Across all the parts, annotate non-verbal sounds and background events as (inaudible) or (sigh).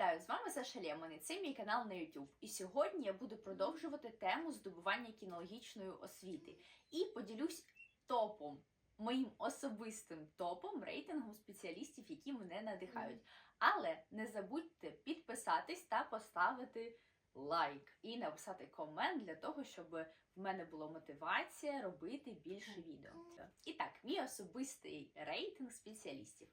Вітаю з вами Саша Лємани. Це мій канал на YouTube. І сьогодні я буду продовжувати тему здобування кінологічної освіти і поділюсь топом, моїм особистим топом рейтингом спеціалістів, які мене надихають. Але не забудьте підписатись та поставити лайк і написати комент для того, щоб в мене була мотивація робити більше відео. І так, мій особистий рейтинг спеціалістів.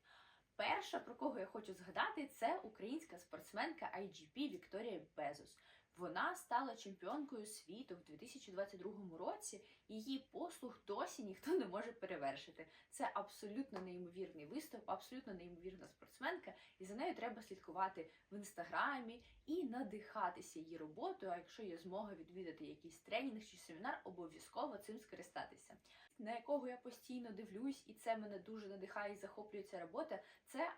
Перша, про кого я хочу згадати, це українська спортсменка IGP Вікторія Безос. Вона стала чемпіонкою світу в 2022 році. Її послуг досі ніхто не може перевершити. Це абсолютно неймовірний виступ, абсолютно неймовірна спортсменка, і за нею треба слідкувати в інстаграмі і надихатися її роботою. А якщо є змога відвідати якийсь тренінг чи семінар, обов'язково цим скористатися. На якого я постійно дивлюсь, і це мене дуже надихає і захоплює ця робота. Це.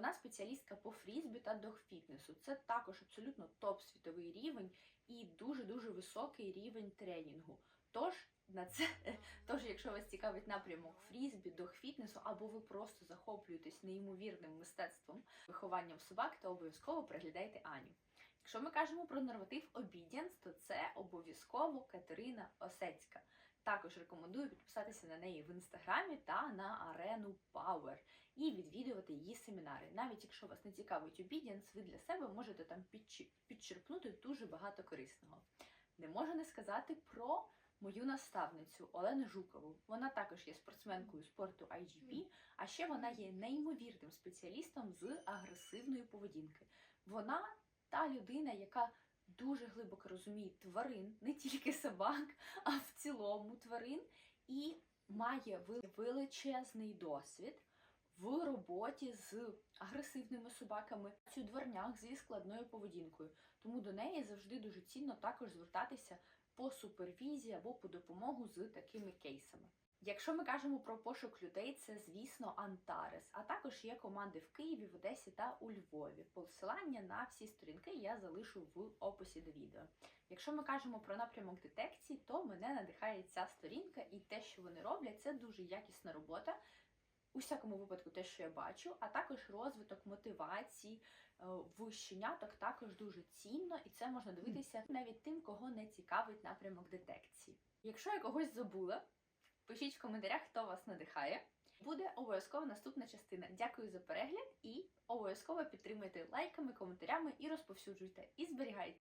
Вона спеціалістка по фрізбі та догфітнесу. Це також абсолютно топ світовий рівень і дуже дуже високий рівень тренінгу. Тож на це, тож, якщо вас цікавить напрямок фрізбі, догфітнесу, або ви просто захоплюєтесь неймовірним мистецтвом вихованням собак, то обов'язково приглядайте Аню. Якщо ми кажемо про норматив обідянс, то це обов'язково Катерина Осецька. Також рекомендую підписатися на неї в інстаграмі та на арену Power і відвідувати її семінари. Навіть якщо вас не цікавить обідянс, ви для себе можете там підчерпнути дуже багато корисного. Не можу не сказати про мою наставницю Олену Жукову. Вона також є спортсменкою спорту IGP, а ще вона є неймовірним спеціалістом з агресивної поведінки. Вона та людина, яка дуже глибоко розуміє тварин, не тільки собак, (laughs) а в цілому тварин, і має величезний досвід в роботі з агресивними собаками, у дворнях зі складною поведінкою. Тому до неї завжди дуже цінно також звертатися по супервізії або по допомогу з такими кейсами. Якщо ми кажемо про пошук людей, це звісно Антарес, а також є команди в Києві, в Одесі та у Львові. Посилання на всі сторінки я залишу в описі до відео. Якщо ми кажемо про напрямок детекції, то мене надихає ця сторінка і те, що вони роблять, це дуже якісна робота. У всякому випадку, те, що я бачу, а також розвиток мотивації е, в щеняток також дуже цінно, і це можна дивитися навіть тим, кого не цікавить напрямок детекції. Якщо я когось забула, пишіть в коментарях, хто вас надихає. Буде обов'язково наступна частина. Дякую за перегляд і обов'язково підтримуйте лайками, коментарями і розповсюджуйте. І зберігайте.